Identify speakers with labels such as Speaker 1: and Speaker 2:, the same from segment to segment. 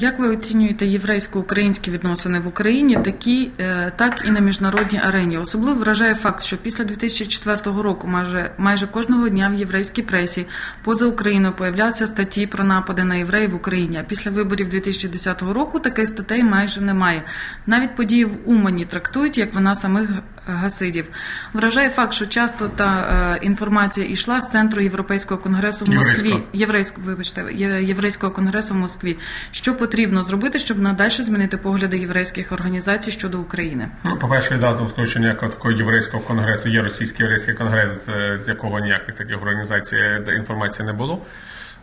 Speaker 1: Як ви оцінюєте єврейсько-українські відносини в Україні, такі е, так і на міжнародній арені? Особливо вражає факт, що після 2004 року майже майже кожного дня в єврейській пресі поза Україною появлялися статті про напади на євреїв в Україні. А після виборів 2010 року таких статей майже немає. Навіть події в Умані трактують як вона самих гасидів. Вражає факт, що часто та е, інформація йшла з центру європейського конгресу в Москві. Єврейського вибачте, єврейського конгресу в Москві. Що потрібно зробити, щоб надальше змінити погляди єврейських організацій щодо України?
Speaker 2: Ну, по перше, відразу скажу, що ніякого такого єврейського конгресу є російський єврейський конгрес, з якого ніяких таких організацій інформації не було.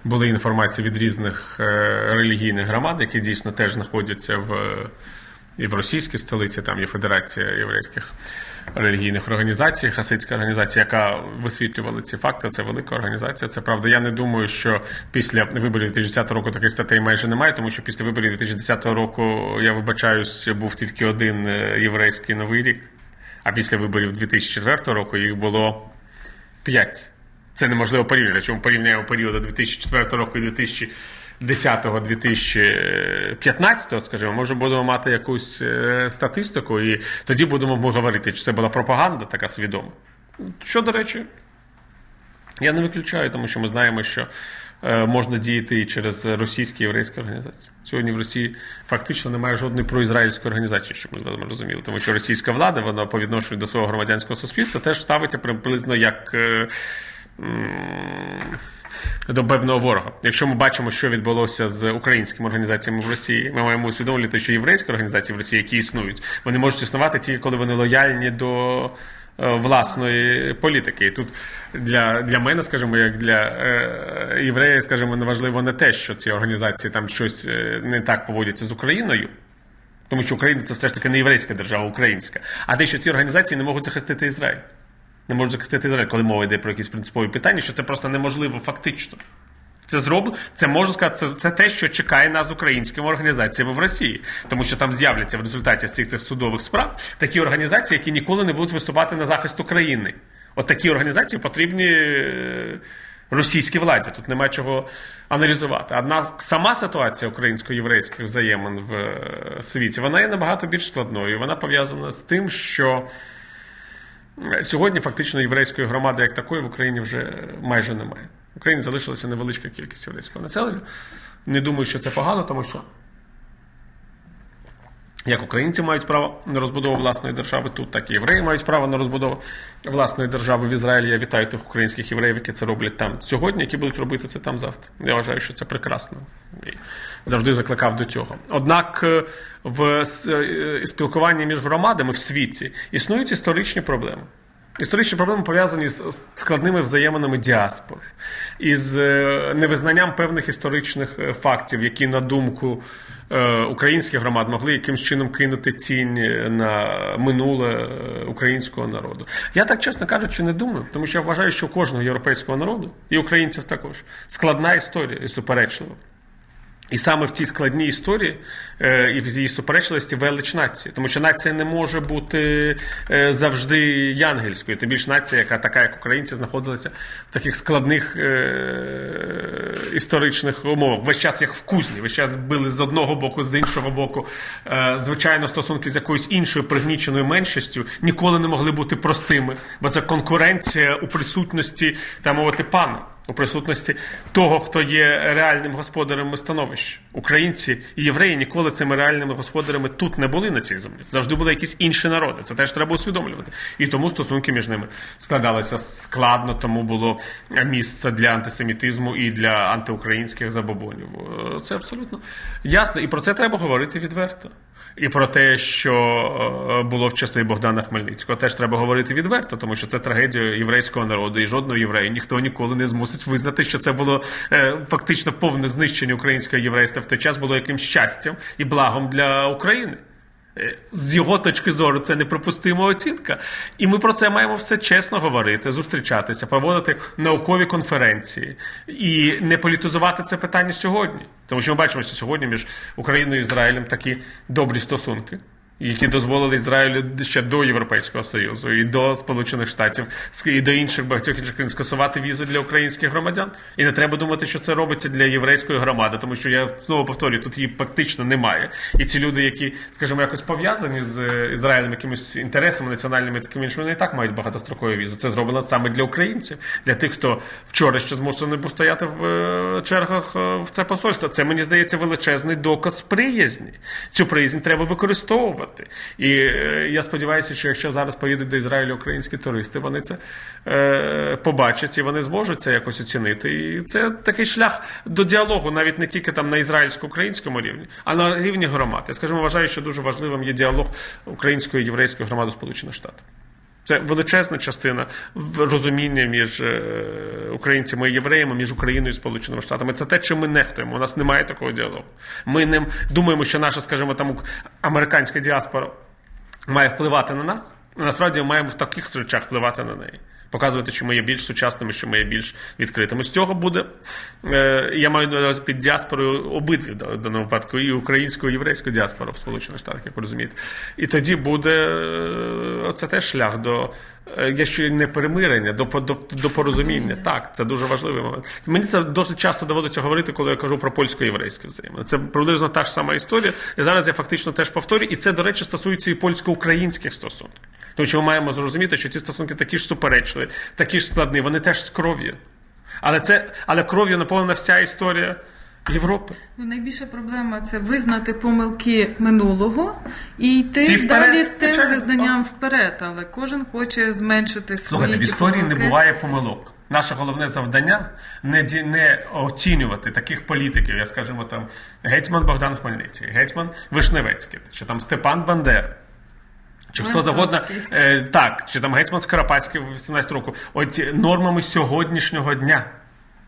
Speaker 2: Були інформації від різних е, релігійних громад, які дійсно теж знаходяться в і в російській столиці. Там є Федерація єврейських релігійних організацій, хасидська організація, яка висвітлювала ці факти. Це велика організація. Це правда. Я не думаю, що після виборів 2010 року таких статей майже немає, тому що після виборів 2010 року я вибачаюсь, був тільки один е, єврейський новий рік. А після виборів 2004 року їх було п'ять. Це неможливо порівняти. Чому порівняємо періоду 2004 року і 2010-2015, скажімо, може будемо мати якусь е, статистику, і тоді будемо говорити, чи це була пропаганда така свідома. Що, до речі, я не виключаю, тому що ми знаємо, що е, можна діяти і через російські єврейські організації. Сьогодні в Росії фактично немає жодної проізраїльської організації, щоб ми розуміли, тому що російська влада, вона по відношенню до свого громадянського суспільства теж ставиться приблизно як. До певного ворога. Якщо ми бачимо, що відбулося з українськими організаціями в Росії, ми маємо усвідомлювати, що єврейські організації в Росії, які існують, вони можуть існувати тільки коли вони лояльні до. Е, власної політики. І тут для для мене, скажімо, як для е, євреїв, скажімо, неважливо не те, що ці організації там щось е, не так поводяться з Україною, тому що Україна це все ж таки не єврейська держава, українська, а те, що ці організації не можуть захистити Ізраїль не можуть захистити Ізраїль, коли мова йде про якісь принципові питання, що це просто неможливо фактично. Це зроб... це можна сказати, це, це те, що чекає нас українськими організаціями в Росії, тому що там з'являться в результаті всіх цих судових справ такі організації, які ніколи не будуть виступати на захист України. От такі організації потрібні е, російській владі. Тут немає чого аналізувати. Одна сама ситуація українсько-єврейських взаємин в е, світі вона є набагато більш складною. Вона пов'язана з тим, що. Сьогодні фактично єврейської громади як такої в Україні вже майже немає. В Україні залишилася невеличка кількість єврейського населення. Не думаю, що це погано, тому що як українці мають право на розбудову власної держави тут, так і євреї мають право на розбудову власної держави в Ізраїлі. Я вітаю тих українських євреїв, які це роблять там сьогодні, які будуть робити це там завтра. Я вважаю, що це прекрасно і завжди закликав до цього. Однак е, в е, спілкуванні між громадами в світі існують історичні проблеми. Історичні проблеми пов'язані з складними взаєминами діаспор, із е, невизнанням певних історичних фактів, які, на думку українських громад, могли якимось чином кинути тінь на минуле українського народу. Я так чесно кажучи, не думаю, тому що я вважаю, що кожного європейського народу і українців також складна історія і суперечлива. І саме в цій складній історії е, і в її суперечливості велич нації, тому що нація не може бути е, завжди янгельською. Тим більше нація, яка така, як українці, знаходилася в таких складних е, історичних умовах. Весь час як в кузні, весь час били з одного боку, з іншого боку. Звичайно, стосунки з якоюсь іншою пригніченою меншістю ніколи не могли бути простими, бо це конкуренція у присутності та мовити пана у присутності того, хто є реальним господарем становища. Українці і євреї ніколи цими реальними господарями тут не були на цій землі. Завжди були якісь інші народи. Це теж треба усвідомлювати. І тому стосунки між ними складалися складно, тому було місце для антисемітизму і для антиукраїнських забобонів. Це абсолютно ясно. І про це треба говорити відверто. І про те, що е, було в часи Богдана Хмельницького, теж треба говорити відверто, тому що це трагедія єврейського народу і жодного єврея ніхто ніколи не змусить визнати, що це було е, фактично повне знищення українського єврейства в той час було якимсь щастям і благом для України. Е, з його точки зору, це неприпустима оцінка. І ми про це маємо все чесно говорити, зустрічатися, проводити наукові конференції і не політизувати це питання сьогодні. Тому що ми бачимо, що сьогодні між Україною і Ізраїлем такі добрі стосунки. Які дозволили Ізраїлю ще до Європейського Союзу і до Сполучених Штатів і до інших багатьох інших країн скасувати візи для українських громадян. І не треба думати, що це робиться для єврейської громади, тому що я знову повторюю, тут її фактично немає. І ці люди, які, скажімо, якось пов'язані з Ізраїлем, якимись інтересами національними такими іншими, вони і так мають багатострокові візи. Це зроблено саме для українців, для тих, хто вчора ще змушений був стояти в е, чергах е, в це посольство. Це мені здається величезний доказ приязні. Цю приязнь треба використовувати працювати. І е, я сподіваюся, що якщо зараз поїдуть до Ізраїлю українські туристи, вони це е, побачать і вони зможуть це якось оцінити. І це такий шлях до діалогу, навіть не тільки там на ізраїльсько-українському рівні, а на рівні громад. Я скажімо, вважаю, що дуже важливим є діалог української і єврейської громади Сполучених Штатів. Це величезна частина розуміння між е, українцями і євреями, між Україною і Сполученими Штатами. Це те, чим ми нехтуємо. У нас немає такого діалогу. Ми не думаємо, що наша, скажімо, там американська діаспора має впливати на нас. Насправді ми маємо в таких речах впливати на неї показувати, що ми є більш сучасними, що ми є більш відкритими. З цього буде, е, я маю на увазі під діаспорою обидві в даному випадку, і українську, і єврейську діаспору в Сполучених Штатах, як ви розумієте. І тоді буде е, це теж шлях до. Е, якщо не перемирення, до до, до порозуміння. Так, це дуже важливий момент. Мені це досить часто доводиться говорити, коли я кажу про польсько-єврейське взаємини. Це приблизно та ж сама історія. І зараз я фактично теж повторюю, і це, до речі, стосується і польсько-українських стосунків. Тому що ми маємо зрозуміти, що ці стосунки такі ж суперечливі, такі ж складні, вони теж з кров'ю. Але це, але кров'ю наповнена вся історія Європи.
Speaker 1: Ну, найбільша проблема це визнати помилки минулого і йти Ти далі з тим визнанням вперед. Але кожен хоче зменшити свої
Speaker 2: Слухайте, в історії помилки. не буває помилок. Наше головне завдання не не оцінювати таких політиків, я скажімо, там гетьман Богдан Хмельницький, гетьман Вишневецький, чи там Степан Бандера. Чи хто завгодно е, так, чи там гетьман Скоропадський 18 року, оці нормами сьогоднішнього дня.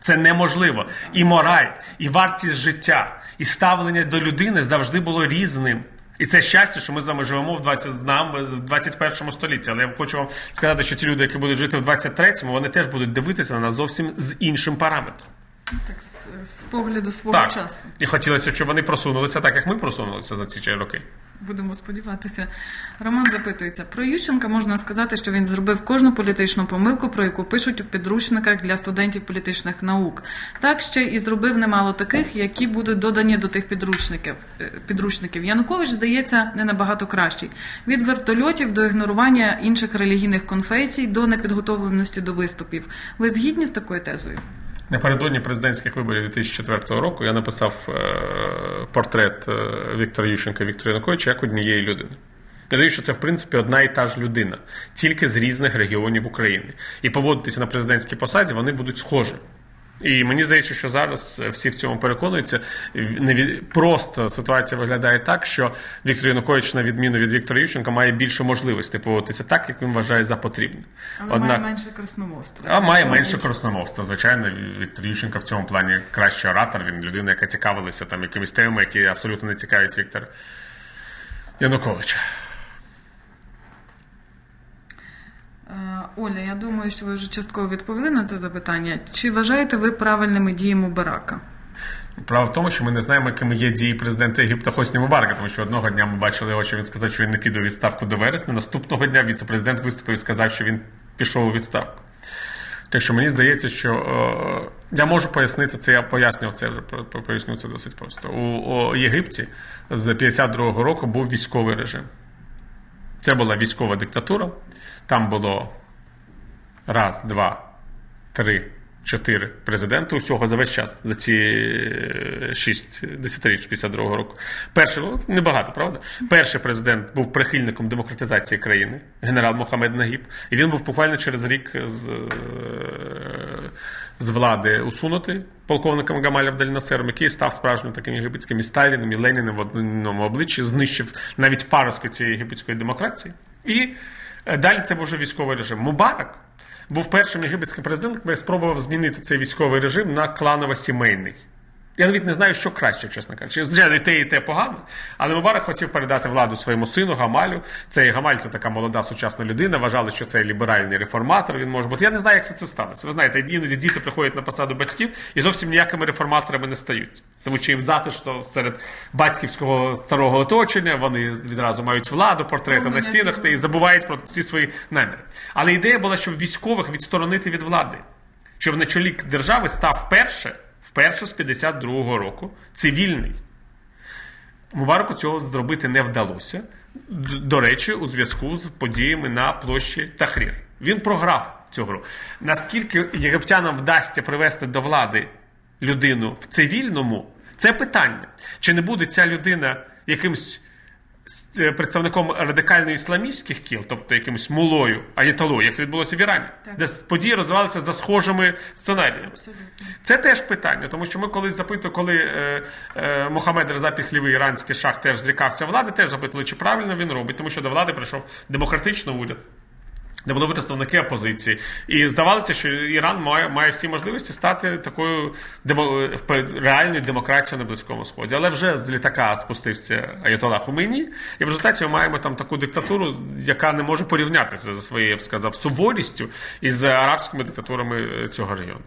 Speaker 2: Це неможливо. І мораль, і вартість життя, і ставлення до людини завжди було різним. І це щастя, що ми з вами живемо в 20, в 21 столітті. Але я хочу вам сказати, що ці люди, які будуть жити в 23-му, вони теж будуть дивитися на нас зовсім з іншим параметром.
Speaker 1: Так, з, з погляду свого
Speaker 2: так.
Speaker 1: часу.
Speaker 2: І хотілося, щоб вони просунулися так, як ми просунулися за ці роки.
Speaker 1: Будемо сподіватися. Роман запитується про Ющенка. Можна сказати, що він зробив кожну політичну помилку, про яку пишуть у підручниках для студентів політичних наук. Так ще і зробив немало таких, які будуть додані до тих підручників. Е, підручників. Янукович здається не набагато кращий. Від вертольотів до ігнорування інших релігійних конфесій до непідготовленості до виступів. Ви згідні з такою тезою?
Speaker 2: Напередодні президентських виборів 2004 року я написав е, портрет е, Віктора Ющенка і Віктора Януковича як однієї людини. Я даю, що це в принципі одна і та ж людина, тільки з різних регіонів України. І поводитися на президентській посаді вони будуть схожі. І мені здається, що зараз всі в цьому переконуються. Не просто ситуація виглядає так, що Віктор Янукович, на відміну від Віктора Ющенка, має більше можливостей поводитися так, як він вважає за потрібне.
Speaker 1: Але Однак, має менше красномовства.
Speaker 2: А має менше красномовства. Звичайно, Віктор Ющенка в цьому плані кращий оратор. Він людина, яка цікавилася там якимись темами, які абсолютно не цікавить Віктора Януковича.
Speaker 1: Оля, я думаю, що ви вже частково відповіли на це запитання. Чи вважаєте ви правильними діями Барака?
Speaker 2: Право в тому, що ми не знаємо, якими є дії президента Єгипта Хосні Мубарака, тому що одного дня ми бачили його, що він сказав, що він не піде у відставку до вересня. Наступного дня віце-президент виступив і сказав, що він пішов у відставку. Так що мені здається, що е, я можу пояснити це, я пояснював це вже поясню це досить просто. У, у Єгипті з 52-го року був військовий режим. Це була військова диктатура. Там було раз, два, три, чотири президенти усього за весь час, за ці е, шість десятиріч 52-го року. Перший, ну, небагато, правда? Перший президент був прихильником демократизації країни, генерал Мохамед Нагіб. І він був буквально через рік з е, з влади усунутий полковником Гамаля Абдельнасером, який став справжнім таким єгипетським і Сталіним і Леніним в одному обличчі, знищив навіть паруску цієї єгипетської демократії. І е, далі це був вже військовий режим. Мубарак був першим єгипетським президентом, який спробував змінити цей військовий режим на кланово-сімейний. Я навіть не знаю, що краще, чесно кажучи. Звичайно, і те, і те погано. Але Мубарак хотів передати владу своєму сину Гамалю. Цей Гамаль це така молода сучасна людина. Вважали, що це ліберальний реформатор. Він може бути. Я не знаю, як це це сталося. Ви знаєте, іноді діти приходять на посаду батьків і зовсім ніякими реформаторами не стають. Тому що їм затишно серед батьківського старого оточення вони відразу мають владу, портрети на стінах та і забувають про всі свої наміри. Але ідея була, щоб військових відсторонити від влади, щоб на чолі держави став перше вперше з 52-го року цивільний. Мубараку цього зробити не вдалося. До речі, у зв'язку з подіями на площі Тахрір. Він програв цю гру. Наскільки єгиптянам вдасться привести до влади людину в цивільному, це питання. Чи не буде ця людина якимсь представником радикально-ісламістських кіл, тобто якимось мулою, аєталою, як це відбулося в Ірані, так. де події розвивалися за схожими сценаріями. Абсолютно. Це теж питання, тому що ми колись запитували, коли е, е, Мохамед Реза Піхлівий, іранський шах, теж зрікався влади, теж запитували, чи правильно він робить, тому що до влади прийшов демократичний уряд де були представники опозиції, і здавалося, що Іран має має всі можливості стати такою демо, реальною демократією на близькому сході. Але вже з літака спустився Аятола Хумейні, і в результаті ми маємо там таку диктатуру, яка не може порівнятися за своєю, я б сказав, суворістю із арабськими диктатурами цього району.